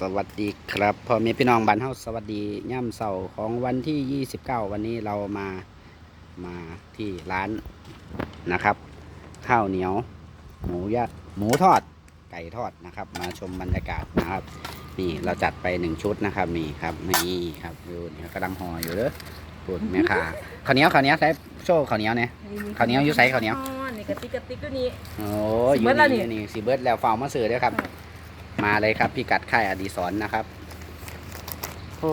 สวัสดีครับพ่อแม่พี่น้องบ้านเฮาสวัสดีย่ำเสาร์ของวันที่ 29 วันนี้เรามามาที่ร้านนะครับ ข้าวเหนียว หมูยะหมูทอดไก่ทอดนะครับ มาชมบรรยากาศนะครับนี่เราจัดไปหนึ่งชุดนะครับนี่ครับนี่ครับดูนี่กำลังห่ออยู่เด้อปวดแม่ค้าข้าวเหนียวข้าวเหนียวใส่โซ่ข้าวเหนียวเนี่ยข้าวเหนียวอยู่ไสข้าวเหนียวอ๋อนี่กระติกกระติกก็นี้โอ้สิอยู่เบิดแล้วนี่นี่นี่สีเบิร์ดแล้วฟาวมาเสือเด้อครับ มาเลยครับพี่กัดค่ายอดีศรนะครับโอ้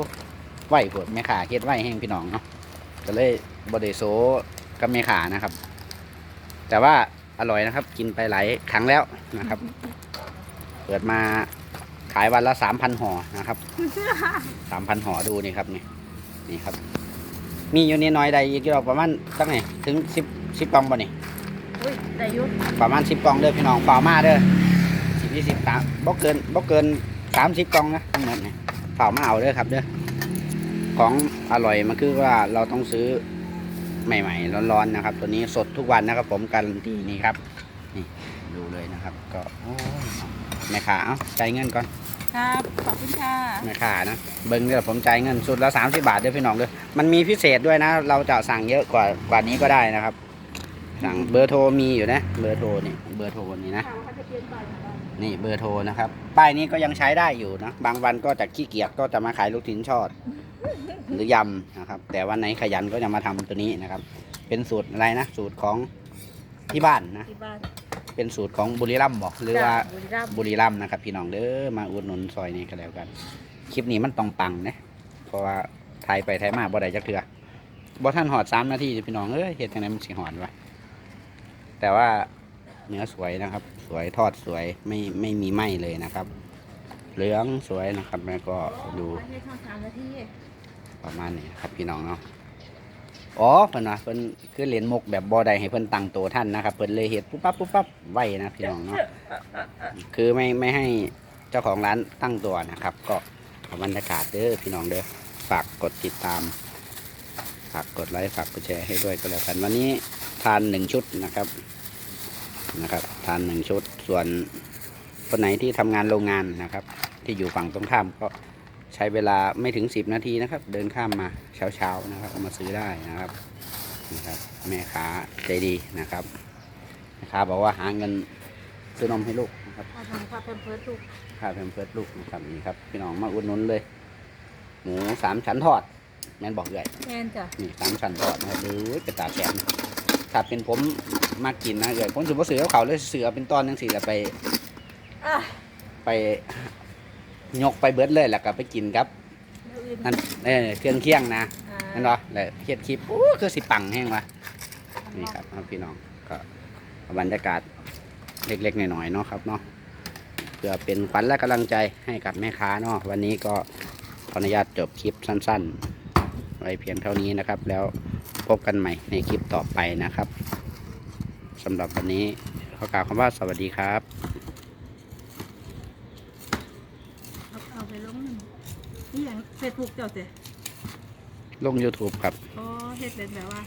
ไหวปวดแม่ขาเฮ็ดไหวแห้งพี่น้องเนาะก็เลยบไดโซกับแม่ขานะครับ แต่ว่าอร่อยนะครับ กินไปหลายครั้งแล้วนะครับ เปิดมาขายวันละสามพันห่อนะครับสามพันห่อดูนี่ครับนี่นี่ครับ มีอยู่นี่น้อยใดอีกเราประมาณตั้งไหนถึงสิบสิบกล่องบ่นี่อุ้ยได้อยุประมาณสิบกล่องเด้อพี่น้องเปล่ามาเด้อสิบ ยี่สิบสามบ่เกินบ่เกินสามสิบกล่องนะทั้งหมดเนี่ยเปล่ามาเอาเด้อครับเด้อของอร่อยมันคือว่าเราต้องซื้อใหม่ๆร้อนๆนะครับ ตัวนี้สดทุกวันนะครับ ผมการันตีนี่ครับ นี่ดูเลยนะครับ ก็โอ้ยแม่ขาเอ้าจ่ายเงินก่อนครับ ขอบคุณค่ะแม่ขานะเบิ้งเด้อผมจ่ายเงินสุดละสามสิบาทเด้อพี่น้องเด้อมันมีพิเศษด้วยนะ เราจะสั่งเยอะกว่ากว่านี้ก็ได้นะครับ สั่งเบอร์โทรมีอยู่นะ เบอร์โทรนี่เบอร์โทรนี่นะนี่ เบอร์โทรนะครับ ป้ายนี้ก็ยังใช้ได้อยู่นะ บางวันก็จะขี้เกียจก็จะมาขายลูกชิ้นทอด หรือยำนะครับ แต่วันไหนขยันก็จะมาทำตัวนี้นะครับ เป็นสูตรอะไรนะ สูตรของที่บ้านนะ ที่บ้าน เป็นสูตรของบุรีรัมย์บอกหรือว่าบุรีรัมย์ บุรีรัมย์นะครับ พี่น้องเด้อมาอุดหนุนซอยนี้ก็แล้วกัน คลิปนี้มันต้องปังนะ เพราะว่าไทยไปไทยมาบ่ได้จักเถื่อบ่ท่านหอดสามนาทีพี่น้องเอ้ยเฮ็ดจังไดมันสิหอดวะแต่ว่า เนื้อสวยนะครับ สวยทอดสวยไม่ไม่มีไหม้เลยนะครับ เหลืองสวยนะครับแล้วก็ดูประมาณนี้ครับพี่น้องเนาะอ๋อเพิ่นว่าเพิ่นคือเล่นมุกแบบบ่ไดให้เพิ่นตั้งตัวท่านนะครับเพิ่นเลยเฮ็ดปุ๊บปั๊บปุ๊บปั๊บไว้นะพี่น้องเนาะคือไม่ไม่ให้เจ้าของร้านตั้งตัวนะครับ ก็เอาบรรยากาศเด้อพี่น้องเด้อฝากกดติดตามฝากกดไลค์ฝากกดแชร์ให้ด้วยก็แล้วกันวันนี้ทานหนึ่งชุดนะครับ นะครับทานหนึ่งชุดส่วนคนไหนที่ทำงานโรงงานนะครับ ที่อยู่ฝั่งตรงข้ามก็ใช้เวลาไม่ถึง 10 นาทีนะครับ เดินข้ามมาเช้าๆนะครับเอามาซื้อได้นะครับนะครับแม่ค้าใจดีนะครับแม่ค้าบอกว่าหาเงินซื้อนมให้ลูกนะครับพาทำพาเป็นเพิร์ดลูกค่าแพมเพิร์ดลูกนะครับนี่ครับพี่น้องมาอุดหนุนเลย หมูสามชั้นทอดแม่นบอกเลยแมนจ้ะนี่สามชั้นทอดนะครับหรือเป็นตาแสนถ้าเป็นผม มากินนะเกิดผมถือว่าเสือเอาเขาเลยเสือเป็นตอนยังสี่แล้วไปอะไปยกไปเบิร์ดเลยแล้วก็ไปกินครับมื้ออื่นนั่นเออเครื่องเคียงนะอ่านั่นเหรอแล้วเฮ็ดคลิปโอ้คือสิปังแห้งวะนี่ครับเอาพี่น้องก็บรรยากาศเล็กๆหน่อยๆเนาะครับเนาะเพื่อเป็นขวัญและกำลังใจให้กับแม่ค้าเนาะวันนี้ก็ขออนุญาตจบคลิปสั้นๆไว้เพียงเท่านี้นะครับ แล้วพบกันใหม่ในคลิปต่อไปนะครับ สำหรับวันนี้ขอกล่าวคำว่าสวัสดีครับเอาเอาไปลงหนึ่งนี่อย่างเฟซบุ๊กเจ้าเจ้ลง YouTube ครับอ๋อเฮ็ดเป็นแบบว่า